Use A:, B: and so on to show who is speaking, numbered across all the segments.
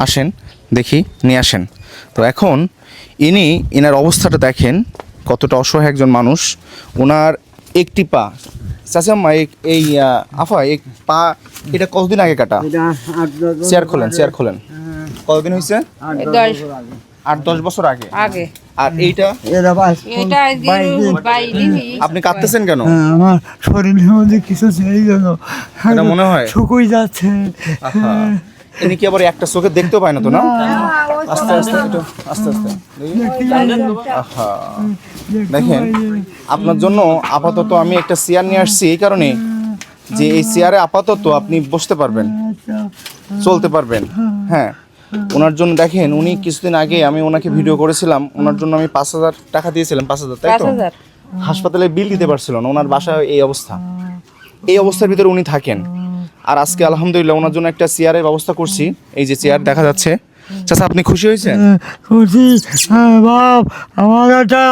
A: আসেন দেখি নিয়ে আসেন। তো এখন ইনি এনার অবস্থাটা দেখেন কতটা অসহায় একজন মানুষ। ওনার একটি পা চাচাম্মা এই- আফা এই পা এটা কতদিন আগে কাটা? চেয়ার খোলেন চেয়ার খোলেন। কতদিন হয়েছে? আট দশ বছর আগে।
B: আগে।
A: আর এইটা? আপনি কাঁদতেছেন কেন?
C: হ্যাঁ, আমার শরীরের মধ্যে কিছু যেন
A: এটা মনে হয়?
C: শুকুই যাচ্ছে।
A: ইনি কি আবার একটা চোখে দেখতেও পায় না তো না? আস্তে আস্তে একটু আস্তে আস্তে। দেখেন আপনার জন্য আপাতত আমি একটা চেয়ার নিয়ে আসছি এই কারণে যে এই চেয়ারে আপাতত আপনি বসতে পারবেন চলতে পারবেন হ্যাঁ। ওনার জন্য দেখেন উনি কিছুদিন আগে আমি ওনাকে ভিডিও করেছিলাম ওনার জন্য আমি পাঁচ হাজার টাকা দিয়েছিলাম পাঁচ হাজার তাই তো? হাসপাতালে বিল দিতে পারছিল না ওনার বাসায় এই অবস্থা। এই অবস্থার ভিতরে উনি থাকেন। আর আজকে আলহামদুলিল্লাহ ওনার জন্য একটা চেয়ারের ব্যবস্থা করছি। এই যে চেয়ার দেখা যাচ্ছে। চাচা আপনি খুশি হয়েছেন?
C: খুশি। হ্যাঁ বাপ আমার একটা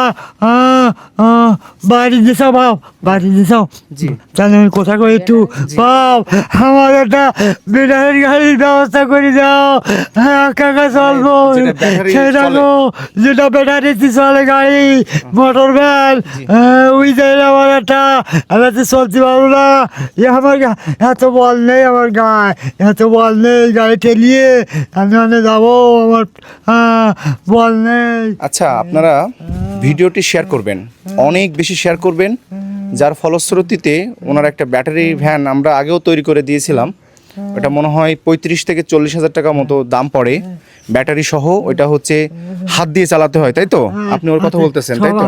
C: আহ, বাড়ি দিছ বাপ বাড়ি দিছ
A: জি।
C: আমি কোথা করে একটু। বাপ আমার একটা ব্যাটারি গাড়ির ব্যবস্থা করে দাও। হ্যাঁ কাকা চলবো সেটা। গো যেটা ব্যাটারিতে চলে। গাড়ি মোটর ভ্যান। হ্যাঁ, ওই জায়গায় আমার একটা আমি তো চলতে পারব না। এ আমার এত বল নেই আমার গায়ে এত বল নেই গাড়ি ঠেলিয়ে। আমি যাব আমার হ্যাঁ, বল নেই।
A: আচ্ছা আপনারা ভিডিওটি শেয়ার করবেন অনেক বেশি শেয়ার করবেন যার ফলশ্রুতিতে ওনার একটা ব্যাটারি ভ্যান আমরা আগেও তৈরি করে দিয়েছিলাম। ওটা মনে হয় পঁয়ত্রিশ থেকে চল্লিশ হাজার টাকা মতো দাম পড়ে। ব্যাটারি সহ ওইটা হচ্ছে হাত দিয়ে চালাতে হয় তাই তো? আপনি ওর কথা বলতেছেন তাই তো?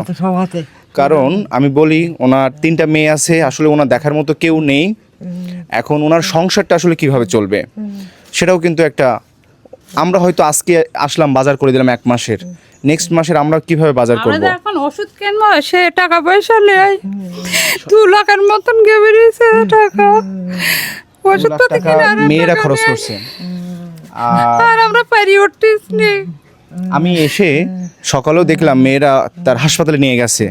A: কারণ আমি বলি ওনার তিনটা মেয়ে আছে আসলে ওনার দেখার মতো কেউ নেই। এখন ওনার সংসারটা আসলে কীভাবে চলবে সেটাও কিন্তু একটা আমরা হয়তো আজকে আসলাম বাজার করে দিলাম এক মাসের। নেক্সট মাসের আমরা কীভাবে বাজার
B: আমরা
A: করব
B: এখন ওষুধ কিনবো সে টাকা পয়সা নেই। দু লাখের মতন গেবেরিয়েছে টাকা। ওষুধ তো কিনে আর
A: মেয়েরা খরচ করছে। আর
B: আমরা পারি নেই।
A: আমি এসে সকালেও দেখলাম মেয়েরা তার হাসপাতালে নিয়ে গেছে।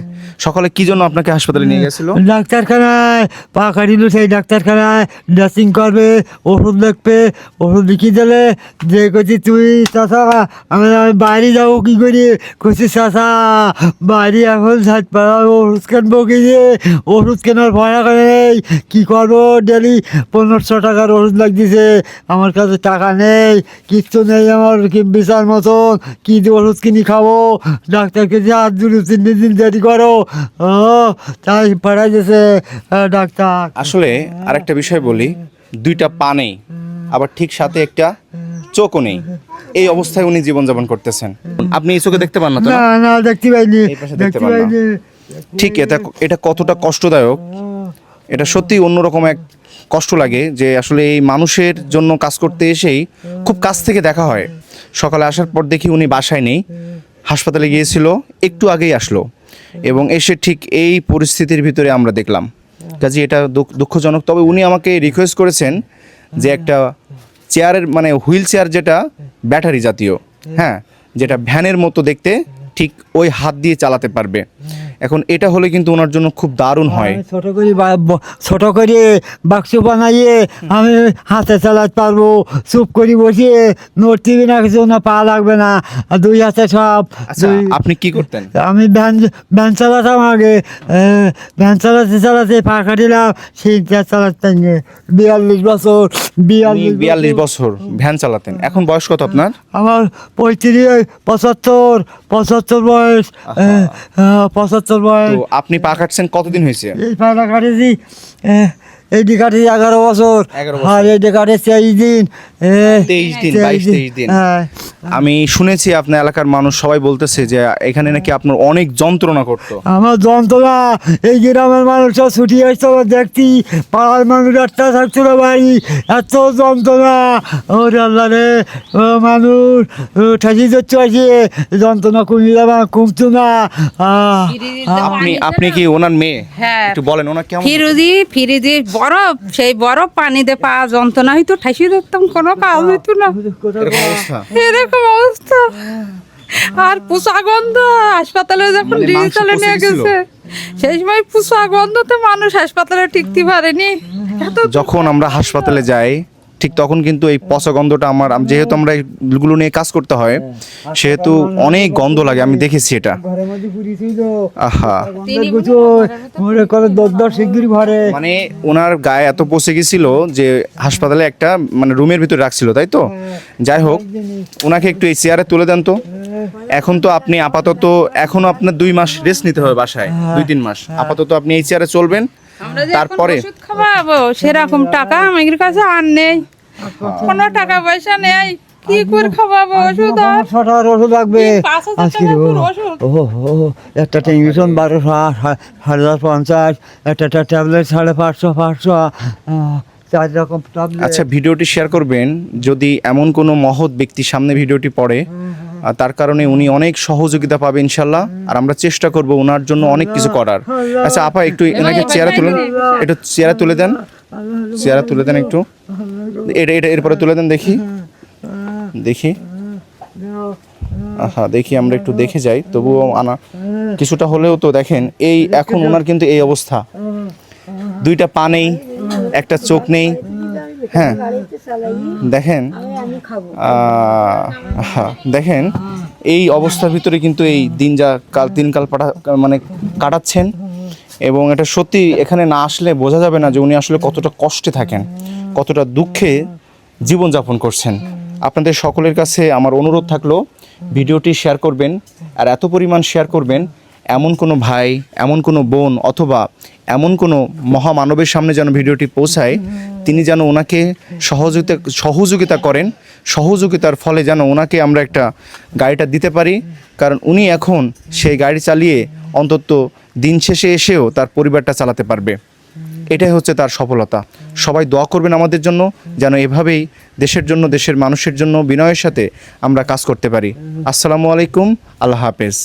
A: সকালে কি জন্য আপনাকে হাসপাতালে নিয়ে গেছিল?
C: ডাক্তারখানায়, পা কাটিল সেই ডাক্তারখানায় ড্রেসিং করবে, ওষুধ লিখবে ওষুধ লিখিয়ে দিলে, যে করছি তুই চাষা আমি বাইরে যাব কি করি? করছি চাষা বাইরে এখন সাত পাড়া ওষুধ কিনবো কি যে? ওষুধ কেনার ভয় করে নেই, কী করব? ডেলি পনেরোশো টাকার ওষুধ লাগতেছে, আমার কাছে টাকা নেই, কিচ্ছু নেই আমার বিচার মতন, কী ওষুধ কিনি খাব? ডাক্তারকে যে হাত দুটো তিন দিন দেরি করো। ও তাই দিয়েছে আহ, ডাক্তার।
A: আসলে আরেকটা বিষয় বলি দুইটা পা নেই আবার ঠিক সাথে একটা চোখও নেই। এই অবস্থায় উনি জীবনযাপন করতেছেন। আপনি এই চোখে দেখতে পান না তো না?
C: না দেখতে পাইনি
A: দেখতে।
C: পাইনি।
A: ঠিক এটা এটা কতটা কষ্টদায়ক এটা সত্যি অন্যরকম এক কষ্ট লাগে যে আসলে এই মানুষের জন্য কাজ করতে এসেই খুব কাছ থেকে দেখা হয়। সকালে আসার পর দেখি উনি বাসায় নেই হাসপাতালে গিয়েছিল, একটু আগেই আসলো। এবং এসে ঠিক এই পরিস্থিতির ভিতরে আমরা দেখলাম। কাজে, এটা দুঃখ- দুঃখজনক। তবে উনি আমাকে রিকোয়েস্ট করেছেন যে একটা চেয়ারের মানে হুইল চেয়ার যেটা, ব্যাটারি জাতীয় হ্যাঁ যেটা ভ্যানের মতো দেখতে ঠিক ওই হাত দিয়ে চালাতে পারবে। এখন এটা হলে কিন্তু ওনার জন্য খুব দারুণ হয়।
C: আমি ছোট করে বা- ছোট করে বাক্স বানাইয়ে আমি হাতে চালাতে পারব চুপ করে বসিয়ে নড়তে না কিছু না পা লাগবে না আর দুই হাতে সব
A: আচ্ছা
C: দুই-
A: আপনি কি করতেন?
C: আমি ভ্যান ভ্যান চালাতাম আগে ভ্যান চালাতে চালাতে পা কাটিলাম সেইটা চালাতাম গে। বিয়াল্লিশ বছর বিয়াল্লিশ
A: বিয়াল্লিশ বছর ভ্যান চালাতেন। এখন বয়স কত আপনার?
C: আমার পঁয়ত্রিশ পঁচাত্তর পঁচাত্তর বয়স পঁচাত্তর বয়স
A: আপনি পা কাটছেন কতদিন হয়েছে?
C: এই পাটা কাটেছি এ, এইটি কাটেছি এগারো বছর।
A: 11 বছর।
C: আর এইটি কাটে তেইশ দিন।
A: 23 দিন, 22 23 দিন।
C: হ্যাঁ।
A: আমি শুনেছি আপনার এলাকার মানুষ সবাই বলতেছে যে এখানে নাকি আপনার অনেক যন্ত্রণা করতো।
C: আমার যন্ত্রণা এই গ্রামের মানুষ সব ছুটি আসতো দেখছি পাড়ার মানুষ একটা থাকছিল বাড়ি এত যন্ত্রণা। ও আল্লাহ রে ও মানুষ ঠেকি যাচ্ছে আসে যন্ত্রণা কমিয়ে যাবে কমতো না। আহ,
A: আপনি আপনি কি ওনার মেয়ে?
B: হ্যাঁ।
A: একটু বলেন ওনার কেমন
B: ফিরোজি ফিরিজি বরফ সেই বরফ পানিতে পা যন্ত্রণা হইতো ঠাসি ধরতাম কোনো কাজ হইতো না।
A: এরকম অবস্থা?
B: আর পুষা গন্ধ হাসপাতালে যখন
A: মানে
B: ডিজিটালে নিয়ে গেছে সেই সময় পুষা গন্ধতে মানুষ হাসপাতালে টিকতে পারেনি।
A: যখন আমরা হাসপাতালে যাই ঠিক তখন কিন্তু এই পচা গন্ধটা আমার যেহেতু আমরা এগুলো নিয়ে কাজ করতে হয় সেহেতু অনেক গন্ধ লাগে আমি দেখেছি এটা। আহা।
C: মনে
A: মানে ওনার গায়ে এত পচে গেছিল যে হাসপাতালে একটা মানে রুমের ভিতরে রাখছিল তাই তো? যাই হোক ওনাকে একটু এই চেয়ারে তুলে দেন তো। এখন তো আপনি আপাতত এখনও আপনার দুই মাস রেস্ট নিতে হবে বাসায় দুই তিন মাস। আপাতত আপনি এই চেয়ারে চলবেন তারপরে?
B: ওষুধ খাওয়াবো সেরকম টাকা আমাদের কাছে আর নেই। কোনো টাকা পয়সা নেই কি করে খাওয়াবো ওষুধ আর?
C: ওষুধ লাগবে। একটা টেলিভিশন বারোশো সাড়ে দশ পঞ্চাশ একটা ট্যাবলেট সাড়ে পাঁচশো পাঁচশো
A: আচ্ছা ভিডিওটি শেয়ার করবেন। যদি এমন কোনো মহৎ ব্যক্তির সামনে ভিডিওটি পড়ে আর তার কারণে উনি অনেক সহযোগিতা পাবে ইনশাল্লাহ। আর আমরা চেষ্টা করব ওনার জন্য অনেক কিছু করার। আচ্ছা আপা একটু এনাকে চেয়ারে তুলেন। একটু চেয়ারে তুলে দেন। চেয়ারে তুলে দেন একটু। এটা এটা এরপরে তুলে দেন দেখি। দেখি। আহা দেখি আমরা একটু দেখে যাই। তবুও আনা কিছুটা হলেও তো দেখেন এই এখন ওনার কিন্তু এই অবস্থা। দুইটা পা নেই একটা চোখ নেই। হ্যাঁ দেখেন। হ্যাঁ, দেখেন, এই অবস্থার ভিতরে কিন্তু এই দিন যা কাল দিনকাল পাঠা মানে কাটাচ্ছেন, এবং এটা সত্যি এখানে না আসলে বোঝা যাবে না যে উনি আসলে কতটা কষ্টে থাকেন, কতটা দুঃখে জীবনযাপন করছেন। আপনাদের সকলের কাছে আমার অনুরোধ থাকল, ভিডিওটি শেয়ার করবেন, আর এত পরিমাণ শেয়ার করবেন এমন কোনো ভাই, এমন কোনো বোন অথবা এমন কোনো মহামানবের সামনে যেন ভিডিওটি পৌঁছায়, তিনি যেন ওনাকে সহযোগিতা সহযোগিতা করেন, সহযোগিতার ফলে যেন ওনাকে আমরা একটা গাড়িটা দিতে পারি। কারণ উনি এখন সেই গাড়ি চালিয়ে অন্তত দিন শেষে এসেও তার পরিবারটা চালাতে পারবে। এটাই হচ্ছে তার সফলতা। সবাই দোয়া করবেন আমাদের জন্য যেন এভাবেই দেশের জন্য, দেশের মানুষের জন্য বিনয়ের সাথে আমরা কাজ করতে পারি। আসসালামু আলাইকুম, আল্লাহ হাফেজ।